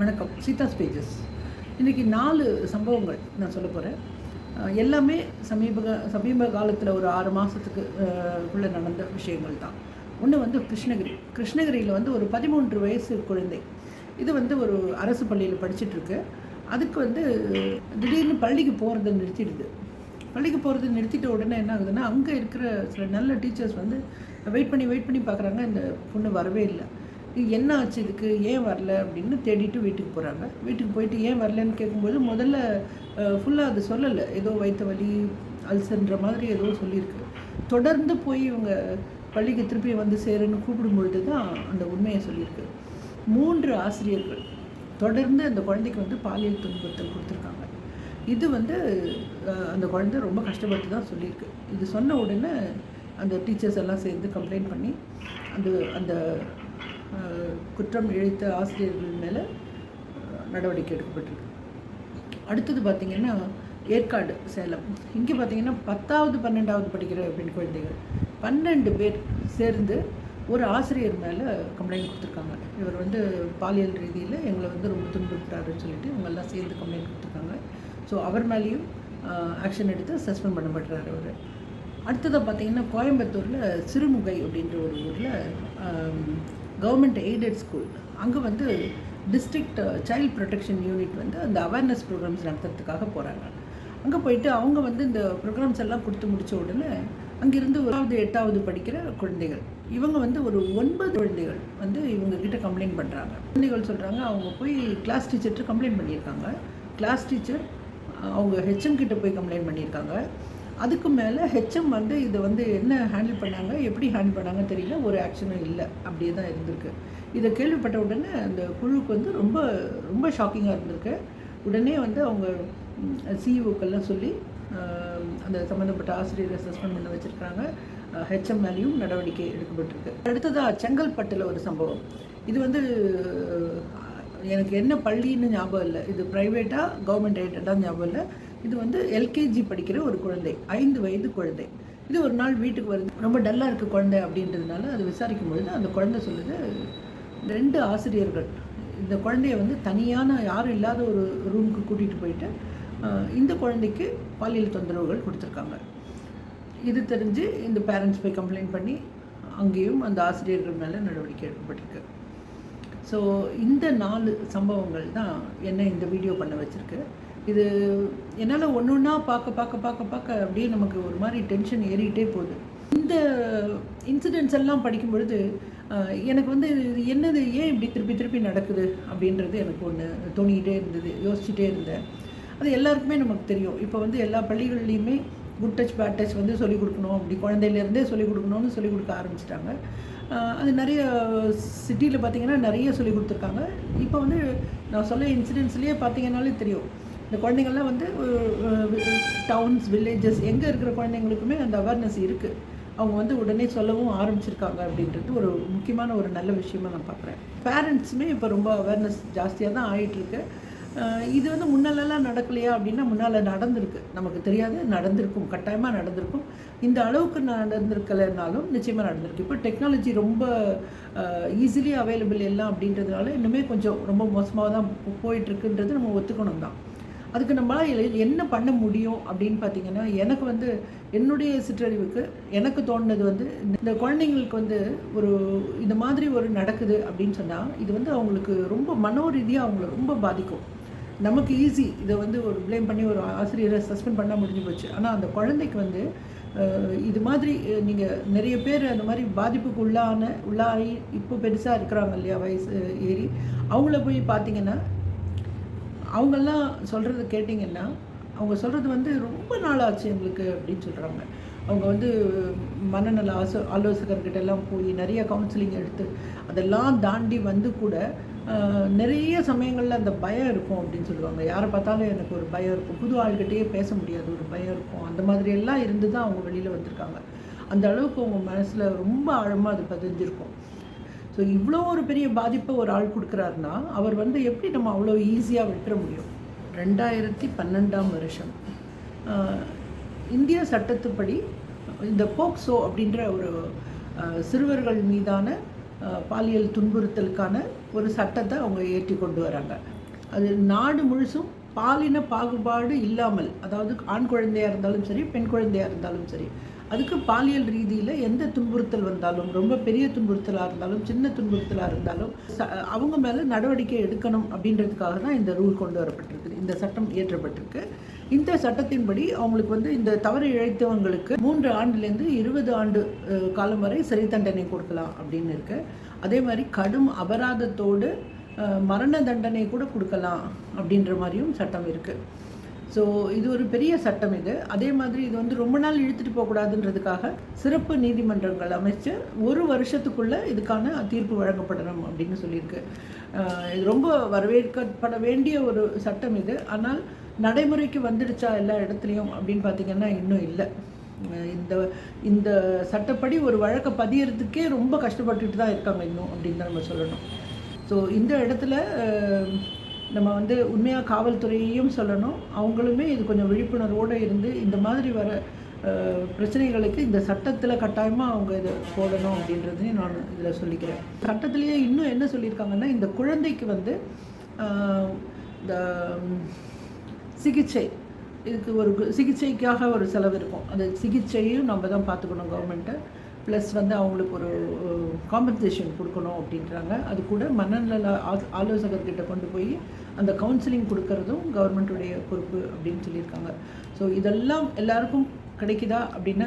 வணக்கம். சீதா ஸ்பேஜஸ். இன்றைக்கி நாலு சம்பவங்கள் நான் சொல்ல போகிறேன் எல்லாமே சமீப சமீப காலத்தில் ஒரு ஆறு மாதத்துக்கு உள்ள நடந்த விஷயங்கள் தான். ஒன்று வந்து கிருஷ்ணகிரி. கிருஷ்ணகிரியில் வந்து ஒரு பதிமூன்று வயசு குழந்தை. இது வந்து ஒரு அரசு பள்ளியில் படிச்சுட்ருக்கு. அதுக்கு வந்து திடீர்னு பள்ளிக்கு போகிறத நிறுத்திடுது. பள்ளிக்கு போகிறது நிறுத்திட்ட உடனே என்ன ஆகுதுன்னா அங்கே இருக்கிற சில நல்ல டீச்சர்ஸ் வந்து வெயிட் பண்ணி வெயிட் பண்ணி பார்க்குறாங்க. இந்த பொண்ணு வரவே இல்லை. இது என்ன ஆச்சு இதுக்கு? ஏன் வரல? அப்படின்னு தேடிட்டு வீட்டுக்கு போகிறாங்க வீட்டுக்கு போயிட்டு ஏன் வரலன்னு கேட்கும்போது முதல்ல ஃபுல்லாக அது சொல்லலை. ஏதோ வயிற்று வலி அல்சர்ன்ற மாதிரி ஏதோ சொல்லியிருக்கு. தொடர்ந்து போய் இவங்க பள்ளிக்கு திருப்பி வந்து சேருன்னு கூப்பிடும்பொழுது தான் அந்த உண்மையை சொல்லியிருக்கு. மூன்று ஆசிரியர்கள் தொடர்ந்து அந்த குழந்தைக்கு வந்து பாலியல் துன்புறுத்தல் கொடுத்துருக்காங்க. இது வந்து அந்த குழந்தை ரொம்ப கஷ்டப்பட்டு தான் சொல்லியிருக்கு. இது சொன்ன உடனே அந்த டீச்சர்ஸ் எல்லாம் சேர்ந்து கம்ப்ளைண்ட் பண்ணி அந்த அந்த குற்றம் இழைத்த ஆசிரியர்கள் மேலே நடவடிக்கை எடுக்கப்பட்டிருக்கு. அடுத்தது பார்த்திங்கன்னா ஏற்காடு சேலம். இங்கே பார்த்தீங்கன்னா பத்தாவது பன்னெண்டாவது படிக்கிற பெண் குழந்தைகள். பன்னெண்டு பேர் சேர்ந்து ஒரு ஆசிரியர் மேலே கம்ப்ளைண்ட் கொடுத்துருக்காங்க. இவர் வந்து பாலியல் ரீதியில் எங்களை வந்து ரொம்ப துன்புறுத்துறாருன்னு சொல்லிட்டு இவங்க எல்லாம் சேர்ந்து கம்ப்ளைண்ட் கொடுத்துருக்காங்க. ஸோ அவர் மேலேயும் ஆக்ஷன் எடுத்து சஸ்பெண்ட் பண்ணப்படுறாரு அவர். அடுத்ததாக பார்த்தீங்கன்னா கோயம்புத்தூரில் சிறுமுகை அப்படின்ற ஒரு ஊரில் கவர்மெண்ட் எய்டட் ஸ்கூல் அங்கே வந்து டிஸ்ட்ரிக்ட் சைல்ட் ப்ரொடெக்ஷன் யூனிட் வந்து அந்த அவேர்னஸ் ப்ரோக்ராம்ஸ் நடத்துறதுக்காக போகிறாங்க அங்கே போயிட்டு அவங்க வந்து இந்த ப்ரோக்ராம்ஸ் எல்லாம் கொடுத்து முடித்த உடனே அங்கேருந்து ஒராவது எட்டாவது படிக்கிற குழந்தைகள் இவங்க வந்து ஒரு ஒன்பது குழந்தைகள் வந்து இவங்கக்கிட்ட கம்ப்ளைண்ட் பண்ணுறாங்க குழந்தைகள் சொல்கிறாங்க அவங்க போய் கிளாஸ் டீச்சர்கிட்ட கம்ப்ளைண்ட் பண்ணியிருக்காங்க. கிளாஸ் டீச்சர் அவங்க ஹெச்எம் கிட்ட போய் கம்ப்ளைண்ட் பண்ணியிருக்காங்க. அதுக்கு மேலே ஹெச்எம் வந்து இதை வந்து என்ன ஹேண்டில் பண்ணாங்க எப்படி ஹேண்டில் பண்ணாங்க தெரியல ஒரு ஆக்ஷனும் இல்லை. அப்படியே தான் இருந்திருக்கு. இதை கேள்விப்பட்ட உடனே அந்த குழுவுக்கு வந்து ரொம்ப ரொம்ப ஷாக்கிங்காக இருந்திருக்கு. உடனே வந்து அவங்க சிஇஓக்கெல்லாம் சொல்லி அந்த சம்மந்தப்பட்ட ஆசிரியரை சஸ்பெண்ட் பண்ண வச்சுருக்காங்க ஹெச்எம் மேலேயும் நடவடிக்கை எடுக்கப்பட்டிருக்கு. அடுத்ததாக செங்கல்பட்டில் ஒரு சம்பவம். இது வந்து எனக்கு என்ன பள்ளின்னு ஞாபகம் இல்லை. இது ப்ரைவேட்டாக கவர்மெண்ட் எய்டடாக ஞாபகம் இல்லை. இது வந்து எல்கேஜி படிக்கிற ஒரு குழந்தை ஐந்து வயது குழந்தை. இது ஒரு நாள் வீட்டுக்கு வருது. ரொம்ப டல்லாக இருக்க குழந்தை அப்படின்றதுனால அது விசாரிக்கும் பொழுது அந்த குழந்தை சொல்லுது ரெண்டு ஆசிரியர்கள் இந்த குழந்தைய வந்து தனியான யாரும் இல்லாத ஒரு ரூமுக்கு கூட்டிகிட்டு போயிட்டு இந்த குழந்தைக்கு பாலியல் தொந்தரவுகள் கொடுத்துருக்காங்க. இது தெரிஞ்சு இந்த பேரண்ட்ஸ் போய் கம்ப்ளைண்ட் பண்ணி அங்கேயும் அந்த ஆசிரியர்கள் மேலே நடவடிக்கை எடுக்கப்பட்டிருக்கு. ஸோ இந்த நாலு சம்பவங்கள் தான் என்ன இந்த வீடியோ பண்ண வச்சுருக்கு. இது என்னால் ஒன்று ஒன்றா பார்க்க பார்க்க பார்க்க பார்க்க அப்படியே நமக்கு ஒரு மாதிரி டென்ஷன் ஏறிக்கிட்டே போகுது. இந்த இன்சிடென்ட்ஸ் எல்லாம் படிக்கும் பொழுது எனக்கு வந்து இது என்னது ஏன் இப்படி திருப்பி திருப்பி நடக்குது அப்படின்றது எனக்கு ஒன்று தோணிக்கிட்டே இருந்தது யோசிச்சுட்டே இருந்தேன். அது எல்லாருக்குமே நமக்கு தெரியும். இப்போ வந்து எல்லா பள்ளிகள்லையுமே குட் டச் பேட் டச் வந்து சொல்லிக் கொடுக்கணும். அப்படி குழந்தையிலேருந்தே சொல்லிக் கொடுக்கணும்னு சொல்லிக் கொடுக்க ஆரம்பிச்சிட்டாங்க. அது நிறைய சிட்டியில் பார்த்தீங்கன்னா நிறைய சொல்லிக் கொடுத்துருக்காங்க. இப்போ வந்து நான் சொல்ல இன்சிடென்ட்ஸ்லேயே பார்த்தீங்கன்னாலே தெரியும். இந்த குழந்தைங்கள்லாம் வந்து டவுன்ஸ் வில்லேஜஸ் எங்கே இருக்கிற குழந்தைங்களுக்குமே அந்த அவேர்னஸ் இருக்குது அவங்க வந்து உடனே சொல்லவும் ஆரம்பிச்சிருக்காங்க அப்படின்றது ஒரு முக்கியமான ஒரு நல்ல விஷயமா நான் பார்க்குறேன். பேரண்ட்ஸுமே இப்போ ரொம்ப அவேர்னஸ் ஜாஸ்தியாக தான் ஆகிட்டுருக்கு இது வந்து முன்னாலெல்லாம் நடக்கலையா அப்படின்னா முன்னால் நடந்திருக்கு. நமக்கு தெரியாது நடந்திருக்கும் கட்டாயமாக நடந்திருக்கும். இந்த அளவுக்கு நடந்திருக்கலைனாலும் நிச்சயமாக நடந்திருக்கு. இப்போ டெக்னாலஜி ரொம்ப ஈஸிலி அவைலபிள் எல்லாம் அப்படின்றதுனால இன்னுமே கொஞ்சம் ரொம்ப மோசமாக தான் போயிட்டுருக்குன்றது நம்ம ஒத்துக்கணும் தான். அதுக்கு நம்மளால் என்ன பண்ண முடியும் அப்படின்னு பார்த்தீங்கன்னா எனக்கு வந்து என்னுடைய சிற்றறிவுக்கு எனக்கு தோணுனது வந்து இந்த குழந்தைங்களுக்கு வந்து ஒரு இந்த மாதிரி ஒரு நடக்குது அப்படின்னு சொன்னால் இது வந்து அவங்களுக்கு ரொம்ப மனோரீதியாக அவங்கள ரொம்ப பாதிக்கும். நமக்கு ஈஸி இதை வந்து ஒரு ப்ளேம் பண்ணி ஒரு ஆசிரியரை சஸ்பெண்ட் பண்ணால் முடிஞ்சு போச்சு. ஆனால் அந்த குழந்தைக்கு வந்து இது மாதிரி நீங்கள் நிறைய பேர் அந்த மாதிரி பாதிப்புக்கு உள்ளான உள்ளாகி இப்போ பெருசாக இருக்கிறாங்க இல்லையா வயசு ஏறி அவங்கள போய் பார்த்தீங்கன்னா அவங்கெல்லாம் சொல்கிறத கேட்டிங்கன்னா அவங்க சொல்கிறது வந்து ரொம்ப நாள் ஆச்சு எங்களுக்கு அப்படின்னு சொல்கிறாங்க அவங்க வந்து மனநல ஆசோ ஆலோசகர்கிட்ட எல்லாம் போய் நிறைய கவுன்சிலிங் எடுத்து அதெல்லாம் தாண்டி வந்து கூட நிறைய சமயங்களில் அந்த பயம் இருக்கும் அப்படின்னு சொல்லுவாங்க. யாரை பார்த்தாலும் எனக்கு ஒரு பயம் இருக்கும். புது ஆள்கிட்டயே பேச முடியாது ஒரு பயம் இருக்கும். அந்த மாதிரி எல்லாம் இருந்து தான் அவங்க வெளியில் வந்திருக்காங்க. அந்த அளவுக்கு அவங்க மனசில் ரொம்ப ஆழமாக அது பதிஞ்சிருக்கும். ஸோ இவ்வளோ ஒரு பெரிய பாதிப்பை ஒரு ஆள் கொடுக்குறாருன்னா அவர் வந்து எப்படி நம்ம அவ்வளோ ஈஸியாக விட்டுற முடியும்? ரெண்டாயிரத்தி பன்னெண்டாம் வருஷம். இந்திய சட்டத்துப்படி இந்த போக்சோ அப்படின்ற ஒரு சிறுவர்கள் மீதான பாலியல் துன்புறுத்தலுக்கான ஒரு சட்டத்தை அவங்க ஏற்றி கொண்டு வராங்க. அது நாடு முழுசும் பாலின பாகுபாடு இல்லாமல் அதாவது ஆண் குழந்தையாக இருந்தாலும் சரி பெண் குழந்தையாக இருந்தாலும் சரி அதுக்கு பாலியல் ரீதியில் எந்த துன்புறுத்தல் வந்தாலும் ரொம்ப பெரிய துன்புறுத்தலாக இருந்தாலும் சின்ன துன்புறுத்தலாக இருந்தாலும் ச- அவங்க மேலே நடவடிக்கை எடுக்கணும் அப்படின்றதுக்காக தான் இந்த ரூல் கொண்டு வரப்பட்டிருக்கு இந்த சட்டம் இயற்றப்பட்டிருக்கு. இந்த சட்டத்தின்படி அவங்களுக்கு வந்து இந்த தவறு இழைத்தவங்களுக்கு மூன்று ஆண்டுலேருந்து இருபது ஆண்டு காலம் வரை சிறை தண்டனை கொடுக்கலாம் அப்படின்னு இருக்கு. அதே மாதிரி கடும் அபராதத்தோடு மரண தண்டனை கூட கொடுக்கலாம் அப்படின்ற மாதிரியும் சட்டம் இருக்குது ஸோ இது ஒரு பெரிய சட்டம் இது. அதே மாதிரி இது வந்து ரொம்ப நாள் இழுத்துட்டு போகக்கூடாதுன்றதுக்காக சிறப்பு நீதிமன்றங்கள் அமைச்சு ஒரு வருஷத்துக்குள்ளே இதுக்கான தீர்ப்பு வழங்கப்படணும் அப்படின்னு சொல்லியிருக்கு. இது ரொம்ப வரவேற்கப்பட வேண்டிய ஒரு சட்டம் இது. ஆனால் நடைமுறைக்கு வந்துடுச்சா எல்லா இடத்துலையும் அப்படின்னு பார்த்தீங்கன்னா இன்னும் இல்லை. இந்த இந்த சட்டப்படி ஒரு வழக்கை பதியறதுக்கே ரொம்ப கஷ்டப்பட்டுட்டு தான் இருக்காங்க இன்னும் அப்படின்னு தான் நம்ம சொல்லணும். ஸோ இந்த இடத்துல நம்ம வந்து உண்மையாக காவல்துறையையும் சொல்லணும். அவங்களுமே இது கொஞ்சம் விழிப்புணர்வோடு இருந்து இந்த மாதிரி வர பிரச்சனைகளுக்கு இந்த சட்டத்தில் கட்டாயமாக அவங்க இதை போடணும் அப்படின்றதையும் நான் இதில் சொல்லிக்கிறேன். சட்டத்திலேயே இன்னும் என்ன சொல்லியிருக்காங்கன்னா இந்த குழந்தைக்கு வந்து இந்த சிகிச்சை இதுக்கு ஒரு கு- சிகிச்சைக்காக ஒரு செலவு இருக்கும். அந்த சிகிச்சையும் நம்ம தான் பார்த்துக்கணும் கவர்மெண்ட்டை ப்ளஸ் வந்து அவங்களுக்கு ஒரு காம்பன்சேஷன் கொடுக்கணும் அப்படின்றாங்க. அது கூட மனநல ஆலோசகர்கிட்ட கொண்டு போய் அந்த கவுன்சிலிங் கொடுக்கறதும் கவர்மெண்ட்டுடைய பொறுப்பு அப்படின்னு சொல்லியிருக்காங்க. ஸோ இதெல்லாம் எல்லாருக்கும் கிடைக்குதா அப்படின்னா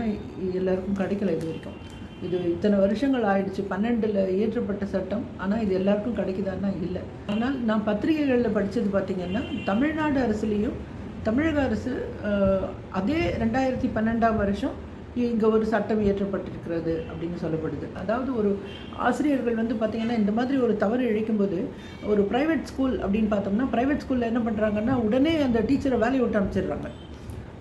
எல்லாருக்கும் கிடைக்கல இது வரைக்கும். இது இத்தனை வருஷங்கள் ஆயிடுச்சு. பன்னெண்டில் இயற்றப்பட்ட சட்டம் ஆனால் இது எல்லாருக்கும் கிடைக்குதான்னா இல்லை. ஆனால் நான் பத்திரிகைகளில் படித்தது பார்த்தீங்கன்னா தமிழ்நாடு அரசுலேயும் தமிழக அரசு அதே ரெண்டாயிரத்தி பன்னெண்டாம் வருஷம் இங்கே ஒரு சட்டம் இயற்றப்பட்டிருக்கிறது அப்படின்னு சொல்லப்படுது. அதாவது ஒரு ஆசிரியர்கள் வந்து பார்த்திங்கன்னா இந்த மாதிரி ஒரு தவறு இழைக்கும்போது ஒரு ப்ரைவேட் ஸ்கூல் அப்படின்னு பார்த்தோம்னா ப்ரைவேட் ஸ்கூலில் என்ன பண்ணுறாங்கன்னா உடனே அந்த டீச்சரை வேலையை விட்டு அனுப்பிச்சிடுறாங்க.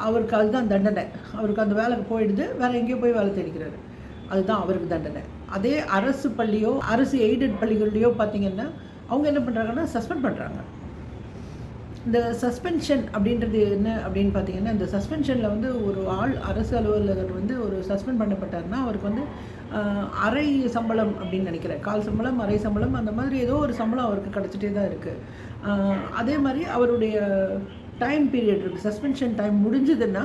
அவருக்கு அதுதான் தண்டனை. அவருக்கு அந்த வேலைக்கு போயிடுது வேறு எங்கேயோ போய் வேலை தேடிக்கிறாரு. அதுதான் அவருக்கு தண்டனை. அதே அரசு பள்ளியோ அரசு எய்டட் பள்ளிகள்லையோ பார்த்தீங்கன்னா அவங்க என்ன பண்ணுறாங்கன்னா சஸ்பெண்ட் பண்ணுறாங்க இந்த சஸ்பென்ஷன் அப்படின்றது என்ன அப்படின்னு பார்த்தீங்கன்னா இந்த சஸ்பென்ஷனில் வந்து ஒரு ஆள் அரசு அலுவலகர் வந்து ஒரு சஸ்பெண்ட் பண்ணப்பட்டார்னா அவருக்கு வந்து அரை சம்பளம் அப்படின்னு நினைக்கிறேன். கால் சம்பளம் அரை சம்பளம் அந்த மாதிரி ஏதோ ஒரு சம்பளம் அவருக்கு கிடச்சிட்டே தான் இருக்குது அதே மாதிரி அவருடைய டைம் பீரியட் இருக்குது சஸ்பென்ஷன் டைம் முடிஞ்சதுன்னா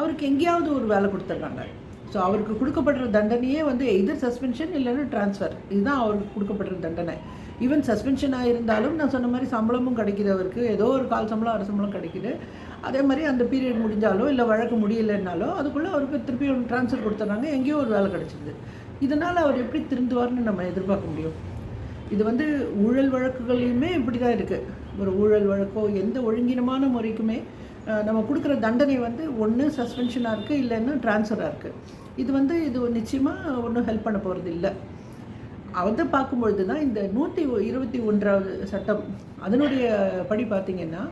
அவருக்கு எங்கேயாவது ஒரு வேலை கொடுத்துட்றாங்க. ஸோ அவருக்கு கொடுக்கப்படுற தண்டனையே வந்து எதிர் சஸ்பென்ஷன் இல்லைன்னா ட்ரான்ஸ்ஃபர் இதுதான் அவருக்கு கொடுக்கப்படுற தண்டனை. ஈவன் சஸ்பென்ஷன் ஆகிருந்தாலும் நான் சொன்ன மாதிரி சம்பளமும் கிடைக்குது அவருக்கு. ஏதோ ஒரு கால் சம்பளம் அரை சம்பளம் கிடைக்குது. அதே மாதிரி அந்த பீரியட் முடிஞ்சாலோ இல்லை வழக்கு முடியலைன்னாலோ அதுக்குள்ளே அவருக்கு திருப்பி ஒன்று ட்ரான்ஸ்ஃபர் கொடுத்துட்றாங்க எங்கேயோ ஒரு வேலை கிடச்சிருது. இதனால் அவர் எப்படி திருந்துவார்னு நம்ம எதிர்பார்க்க முடியும். இது வந்து ஊழல் வழக்குகளையுமே இப்படி தான் இருக்குது ஒரு ஊழல் வழக்கோ எந்த ஒழுங்கினமான முறைக்குமே நம்ம கொடுக்குற தண்டனை வந்து ஒன்று சஸ்பென்ஷனாக இருக்குது இல்லைன்னா ட்ரான்ஸ்ஃபராக இருக்குது இது வந்து இது நிச்சயமாக ஒன்றும் ஹெல்ப் பண்ண போகிறது இல்லை அதை பார்க்கும்பொழுது தான் இந்த நூற்றி இருபத்தி ஒன்றாவது சட்டம் அதனுடைய படி பார்த்தீங்கன்னா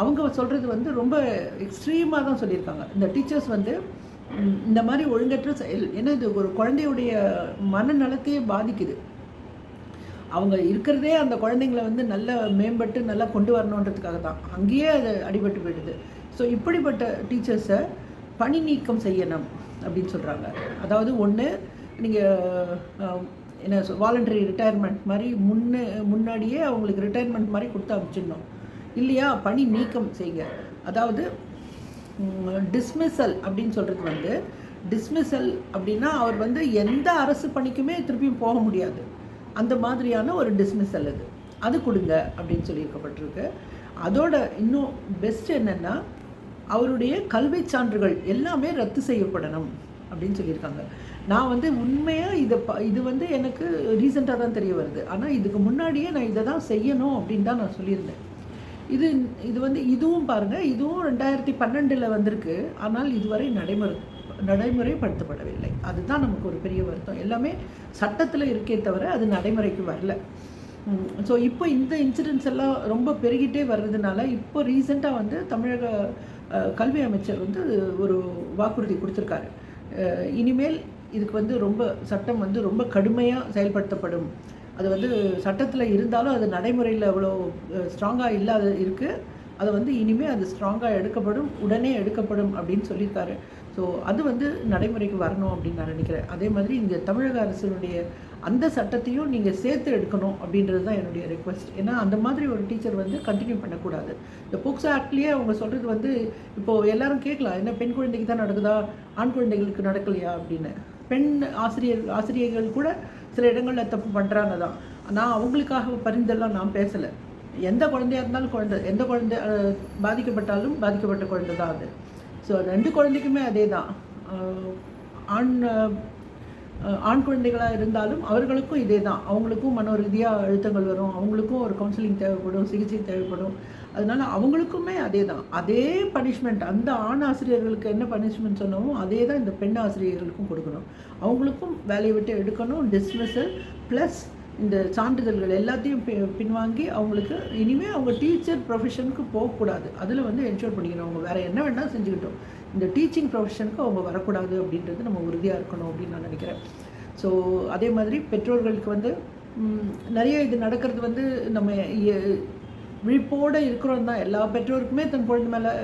அவங்க சொல்கிறது வந்து ரொம்ப எக்ஸ்ட்ரீமாக தான் சொல்லியிருக்காங்க. இந்த டீச்சர்ஸ் வந்து இந்த மாதிரி ஒழுங்கற்ற செயல் ஏன்னா இது ஒரு குழந்தையுடைய மனநலத்தையே பாதிக்குது. அவங்க இருக்கிறதே அந்த குழந்தைங்களை வந்து நல்ல மேம்பட்டு நல்லா கொண்டு வரணுன்றதுக்காக தான். அங்கேயே அது அடிபட்டு போயிடுது. ஸோ இப்படிப்பட்ட டீச்சர்ஸை பணி நீக்கம் செய்யணும் அப்படின்னு சொல்கிறாங்க அதாவது ஒன்று நீங்கள் என்ன வாலண்டரி ரிட்டையர்மெண்ட் மாதிரி முன்னே முன்னாடியே அவங்களுக்கு ரிட்டையர்மெண்ட் மாதிரி கொடுத்து அனுப்பிச்சிடணும் இல்லையா? பணி நீக்கம் செய்யுங்க அதாவது டிஸ்மிசல் அப்படின்னு சொல்கிறது வந்து டிஸ்மிசல் அப்படின்னா அவர் வந்து எந்த அரசு பணிக்குமே திருப்பியும் போக முடியாது. அந்த மாதிரியான ஒரு டிஸ்மிசல் அது. அது கொடுங்க அப்படின்னு சொல்லியிருக்கப்பட்டிருக்கு. அதோட இன்னும் பெஸ்ட் என்னென்னா அவருடைய கல்வி சான்றுகள் எல்லாமே ரத்து செய்யப்படணும் அப்படின்னு சொல்லியிருக்காங்க. நான் வந்து உண்மையாக இதை ப இது வந்து எனக்கு ரீசெண்டாக தான் தெரிய வருது. ஆனால் இதுக்கு முன்னாடியே நான் இதை தான் செய்யணும் அப்படின்னு தான் நான் சொல்லியிருந்தேன். இது இது வந்து இதுவும் பாருங்கள் இதுவும் ரெண்டாயிரத்தி பன்னெண்டில் வந்திருக்கு. ஆனால் இதுவரை நடைமுறை நடைமுறைப்படுத்தப்படவில்லை. அதுதான் நமக்கு ஒரு பெரிய வருத்தம். எல்லாமே சட்டத்தில் இருக்கே தவிர அது நடைமுறைக்கு வரல. ஸோ இப்போ இந்த இன்சிடென்ட்ஸ் எல்லாம் ரொம்ப பெருகிட்டே வர்றதுனால இப்போ ரீசெண்டாக வந்து தமிழக கல்வி அமைச்சர் வந்து ஒரு வாக்குறுதி கொடுத்துருக்காரு. இனிமேல் இதுக்கு வந்து ரொம்ப சட்டம் வந்து ரொம்ப கடுமையாக செயல்படுத்தப்படும். அது வந்து சட்டத்தில் இருந்தாலும் அது நடைமுறையில் அவ்வளோ ஸ்ட்ராங்காக இல்லாத இருக்குது அதை வந்து இனிமேல் அது ஸ்ட்ராங்காக எடுக்கப்படும் உடனே எடுக்கப்படும் அப்படின்னு சொல்லியிருக்காரு. ஸோ அது வந்து நடைமுறைக்கு வரணும் அப்படின்னு நான் நினைக்கிறேன். அதே மாதிரி இந்த தமிழக அரசினுடைய அந்த சட்டத்தையும் நீங்கள் சேர்த்து எடுக்கணும் அப்படின்றது தான் என்னுடைய ரெக்வஸ்ட் ஏன்னா அந்த மாதிரி ஒரு டீச்சர் வந்து கண்டினியூ பண்ணக்கூடாது. இந்த புக்ஸ் ஆக்ட்லேயே அவங்க சொல்கிறது வந்து இப்போது எல்லாரும் கேட்கலாம் என்ன பெண் குழந்தைக்கு தான் நடக்குதா? ஆண் குழந்தைகளுக்கு நடக்கலையா? அப்படின்னு. பெண் ஆசிரியர் ஆசிரியர்கள் கூட சில இடங்களில் தப்பு பண்ணுறாங்க தான் நான் அவங்களுக்காக பரிந்தெல்லாம் நான் பேசலை. எந்த குழந்தையாக இருந்தாலும் குழந்தை எந்த குழந்தை பாதிக்கப்பட்டாலும் பாதிக்கப்பட்ட குழந்தை தான் அது. ஸோ ரெண்டு குழந்தைக்குமே அதே தான் ஆண் ஆண் குழந்தைகளாக இருந்தாலும் அவர்களுக்கும் இதே தான் அவங்களுக்கும் மன ரீதியாக அழுத்தங்கள் வரும். அவங்களுக்கும் ஒரு கவுன்சிலிங் தேவைப்படும் சிகிச்சை தேவைப்படும். அதனால அவங்களுக்குமே அதே தான் அதே பனிஷ்மெண்ட் அந்த ஆண் ஆசிரியர்களுக்கு என்ன பனிஷ்மெண்ட் சொன்னோமோ அதே தான் இந்த பெண் ஆசிரியர்களுக்கும் கொடுக்கணும். அவங்களுக்கும் வேலையை விட்டு எடுக்கணும் டிஸ்மிஸல் ப்ளஸ் இந்த சான்றிதழ்கள் எல்லாத்தையும் பி- பின்வாங்கி அவங்களுக்கு இனிமேல் அவங்க டீச்சர் ப்ரொஃபஷனுக்கு போகக்கூடாது. அதில் வந்து என்ஷூர் பண்ணிக்கணும். அவங்க வேறு என்ன வேணால் செஞ்சுக்கிட்டோம். இந்த டீச்சிங் ப்ரொஃபஷனுக்கு அவங்க வரக்கூடாது அப்படின்றது நம்ம உறுதியாக இருக்கணும் அப்படின்னு நான் நினைக்கிறேன். ஸோ அதே மாதிரி பெற்றோர்களுக்கு வந்து நிறைய இது நடக்கிறது வந்து நம்ம விழிப்போடு இருக்கிறோம் தான். எல்லா பெற்றோருக்குமே தன் குழந்தை மேலே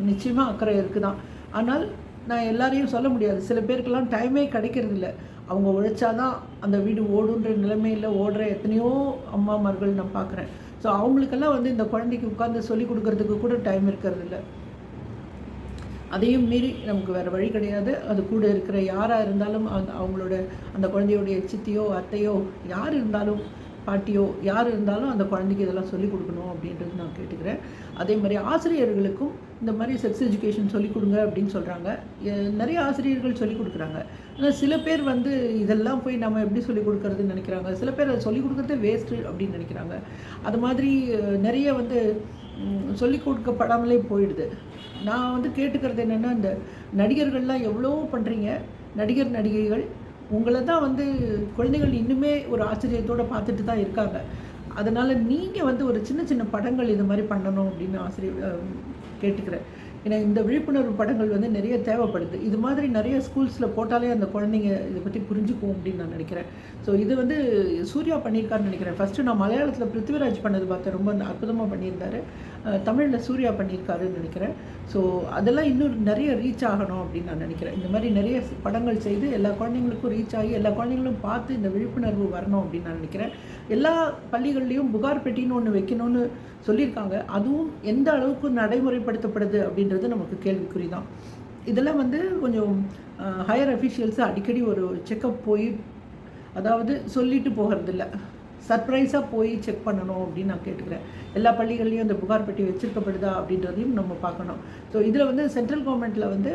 நிச்சயமாக அக்கறை இருக்குதான். ஆனால் நான் எல்லாரையும் சொல்ல முடியாது. சில பேருக்கெல்லாம் டைமே கிடைக்கிறதில்ல. அவங்க உழைச்சாதான் அந்த வீடு ஓடுன்ற நிலைமையில் ஓடுற எத்தனையோ அம்மாமார்கள் நான் பார்க்குறேன். ஸோ அவங்களுக்கெல்லாம் வந்து இந்த குழந்தைக்கு உட்காந்து சொல்லி கொடுக்கறதுக்கு கூட டைம் இருக்கிறதில்ல அதையும் மீறி நமக்கு வேறு வழி கிடையாது. அது கூட இருக்கிற யாராக இருந்தாலும் அந்த அவங்களோட அந்த குழந்தையோடைய சித்தியோ அத்தையோ யார் இருந்தாலும் பாட்டியோ யார் இருந்தாலும் அந்த குழந்தைக்கு இதெல்லாம் சொல்லிக் கொடுக்கணும் அப்படின்றது நான் கேட்டுக்கிறேன். அதே மாதிரி ஆசிரியர்களுக்கும் இந்த மாதிரி செக்ஸ் எஜுகேஷன் சொல்லிக் கொடுங்க அப்படின்னு சொல்கிறாங்க நிறைய ஆசிரியர்கள் சொல்லிக் கொடுக்குறாங்க. ஆனால் சில பேர் வந்து இதெல்லாம் போய் நம்ம எப்படி சொல்லிக் கொடுக்குறதுன்னு நினைக்கிறாங்க. சில பேர் அதை சொல்லிக் கொடுக்குறதே வேஸ்ட்டு அப்படின்னு நினைக்கிறாங்க. அது மாதிரி நிறைய வந்து சொல்லிக் கொடுக்கப்படாமலே போயிடுது. நான் வந்து கேட்டுக்கிறது என்னென்னா இந்த நடிகர்கள்லாம் எவ்வளோ பண்ணுறீங்க நடிகர் நடிகைகள் உங்களை தான் வந்து குழந்தைகள் இன்னுமே ஒரு ஆச்சரியத்தோடு பார்த்துட்டு தான் இருக்காங்க. அதனால் நீங்கள் வந்து ஒரு சின்ன சின்ன படங்கள் இது மாதிரி பண்ணணும் அப்படின்னு ஆசிரியர் கேட்டுக்கிறேன். ஏன்னா இந்த விழிப்புணர்வு படங்கள் வந்து நிறைய தேவைப்படுது. இது மாதிரி நிறைய ஸ்கூல்ஸில் போட்டாலே அந்த குழந்தைங்க இதை பற்றி புரிஞ்சுக்கும் அப்படின்னு நான் நினைக்கிறேன். ஸோ இது வந்து சூர்யா பண்ணியிருக்காருன்னு நினைக்கிறேன். ஃபஸ்ட்டு நான் மலையாளத்தில் பிருத்திவிராஜ் பண்ணது பார்த்தேன் ரொம்ப அற்புதமாக பண்ணியிருந்தாரு. தமிழில் சூர்யா பண்ணியிருக்காருன்னு நினைக்கிறேன். ஸோ அதெல்லாம் இன்னும் நிறைய ரீச் ஆகணும் அப்படின்னு நான் நினைக்கிறேன். இந்த மாதிரி நிறைய படங்கள் செய்து எல்லா குழந்தைங்களுக்கும் ரீச் ஆகி எல்லா குழந்தைங்களும் பார்த்து இந்த விழிப்புணர்வு வரணும் அப்படின்னு நான் நினைக்கிறேன். எல்லா பள்ளிகள்லேயும் புகார் பெட்டின்னு ஒன்று வைக்கணும்னு சொல்லியிருக்காங்க. அதுவும் எந்த அளவுக்கு நடைமுறைப்படுத்தப்படுது அப்படின்றது நமக்கு கேள்விக்குறி தான் இதெல்லாம் வந்து கொஞ்சம் ஹையர் அஃபிஷியல்ஸ் அடிக்கடி ஒரு செக்கப் போய் அதாவது சொல்லிட்டு போகிறதில்ல. சர்ப்ரைஸாக போய் செக் பண்ணணும் அப்படின்னு நான் கேட்டுக்கிறேன். எல்லா பள்ளிகள்லையும் இந்த புகார் பெட்டி வச்சிருக்கப்படுதா அப்படின்றதையும் நம்ம பார்க்கணும். ஸோ இதில் வந்து சென்ட்ரல் கவர்மெண்ட்டில் வந்து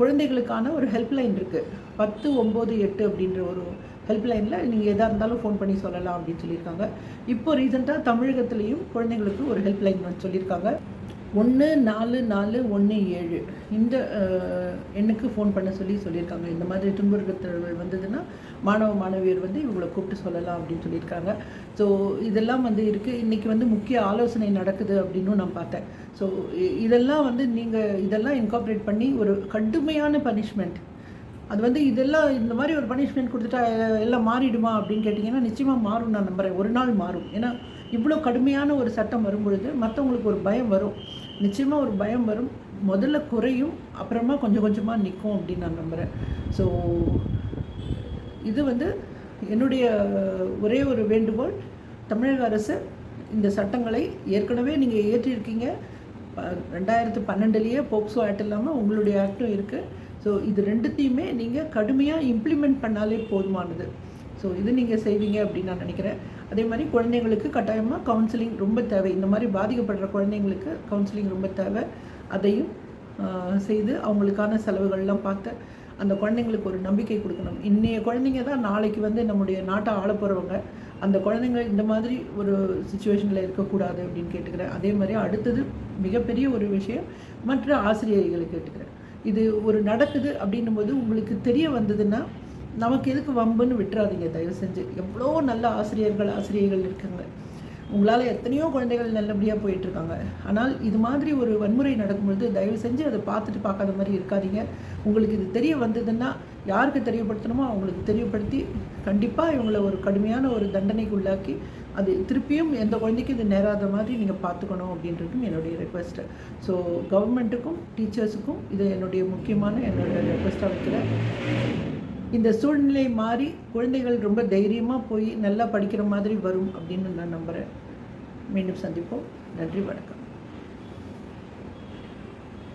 குழந்தைகளுக்கான ஒரு ஹெல்ப்லைன் இருக்குது பத்து ஒம்பது எட்டு அப்படின்ற ஒரு ஹெல்ப்லைனில் நீங்கள் எதாக இருந்தாலும் ஃபோன் பண்ணி சொல்லலாம் அப்படின்னு சொல்லியிருக்காங்க. இப்போ ரீசெண்டாக தமிழகத்துலேயும் குழந்தைங்களுக்கு ஒரு ஹெல்ப்லைன் வந்து சொல்லியிருக்காங்க. ஒன்று நாலு நாலு ஒன்று ஏழு. இந்த எண்ணுக்கு ஃபோன் பண்ண சொல்லி சொல்லியிருக்காங்க. இந்த மாதிரி துன்புறுத்தல்கள் வந்ததுன்னா மாணவ மாணவியர் வந்து இவங்களை கூப்பிட்டு சொல்லலாம் அப்படின்னு சொல்லியிருக்காங்க. ஸோ இதெல்லாம் வந்து இருக்குது இன்றைக்கி வந்து முக்கிய ஆலோசனை நடக்குது அப்படின்னும் நான் பார்த்தேன். ஸோ இதெல்லாம் வந்து நீங்கள் இதெல்லாம் இன்கார்பரேட் பண்ணி ஒரு கடுமையான பனிஷ்மெண்ட் அது வந்து இதெல்லாம் இந்த மாதிரி ஒரு பனிஷ்மெண்ட் கொடுத்துட்டா எல்லாம் மாறிடுமா அப்படின்னு கேட்டிங்கன்னா நிச்சயமாக மாறும் நான் நம்புகிறேன் ஒரு நாள் மாறும். ஏன்னா இவ்வளோ கடுமையான ஒரு சட்டம் வரும்பொழுது மற்றவங்களுக்கு ஒரு பயம் வரும். நிச்சயமாக ஒரு பயம் வரும். முதல்ல குறையும் அப்புறமா கொஞ்சம் கொஞ்சமாக நிற்கும் அப்படின்னு நான் நம்புகிறேன் ஸோ இது வந்து என்னுடைய ஒரே ஒரு வேண்டுகோள். தமிழக அரசு இந்த சட்டங்களை ஏற்கனவே நீங்கள் இயற்றியிருக்கீங்க ரெண்டாயிரத்து பன்னெண்டுலேயே போக்சோ ஆக்ட் இல்லாமல் உங்களுடைய ஆக்டும் இருக்குது ஸோ இது ரெண்டுத்தையுமே நீங்கள் கடுமையாக இம்ப்ளிமெண்ட் பண்ணாலே போதுமானது. ஸோ இது நீங்கள் செய்வீங்க அப்படின்னு நான் நினைக்கிறேன். அதே மாதிரி குழந்தைங்களுக்கு கட்டாயமாக கவுன்சிலிங் ரொம்ப தேவை. இந்த மாதிரி பாதிக்கப்படுற குழந்தைங்களுக்கு கவுன்சிலிங் ரொம்ப தேவை. அதையும் செய்து அவங்களுக்கான செலவுகள்லாம் பார்த்து அந்த குழந்தைங்களுக்கு ஒரு நம்பிக்கை கொடுக்கணும். இன்றைய குழந்தைங்க தான் நாளைக்கு வந்து நம்முடைய நாட்டை ஆள போகிறவங்க அந்த குழந்தைங்க இந்த மாதிரி ஒரு சுச்சுவேஷனில் இருக்கக்கூடாது அப்படின்னு கேட்டுக்கிறேன். அதே மாதிரி அடுத்தது மிகப்பெரிய ஒரு விஷயம் மற்ற ஆசிரியர்களை கேட்டுக்கிறேன். இது ஒரு நடக்குது அப்படின்னும் போது உங்களுக்கு தெரிய வந்ததுன்னா நமக்கு எதுக்கு வம்புன்னு விட்டுறாதீங்க. தயவு செஞ்சு. எவ்வளோ நல்ல ஆசிரியர்கள் ஆசிரியர்கள் இருக்காங்க. உங்களால் எத்தனையோ குழந்தைகள் நல்லபடியாக போயிட்டுருக்காங்க. ஆனால் இது மாதிரி ஒரு வன்முறை நடக்கும்பொழுது தயவு செஞ்சு அதை பார்த்துட்டு பார்க்காத மாதிரி இருக்காதீங்க. உங்களுக்கு இது தெரிய வந்ததுன்னா யாருக்கு தெரியப்படுத்தணுமோ அவங்களுக்கு தெரியப்படுத்தி கண்டிப்பாக இவங்களை ஒரு கடுமையான ஒரு தண்டனைக்கு உள்ளாக்கி அது திருப்பியும் எந்த குழந்தைக்கும் இது நேராத மாதிரி நீங்கள் பார்த்துக்கணும் அப்படின்றதும் என்னுடைய ரெக்வெஸ்ட்டு ஸோ கவர்மெண்ட்டுக்கும் டீச்சர்ஸுக்கும் இது என்னுடைய முக்கியமான என்னுடைய ரெக்வெஸ்ட்டாக வைக்கிறேன். இந்த சூழ்நிலை மாறி குழந்தைகள் ரொம்ப தைரியமாக போய் நல்லா படிக்கிற மாதிரி வரும் அப்படின்னு நான் நம்புகிறேன் மீண்டும் சந்திப்போம். நன்றி வணக்கம்.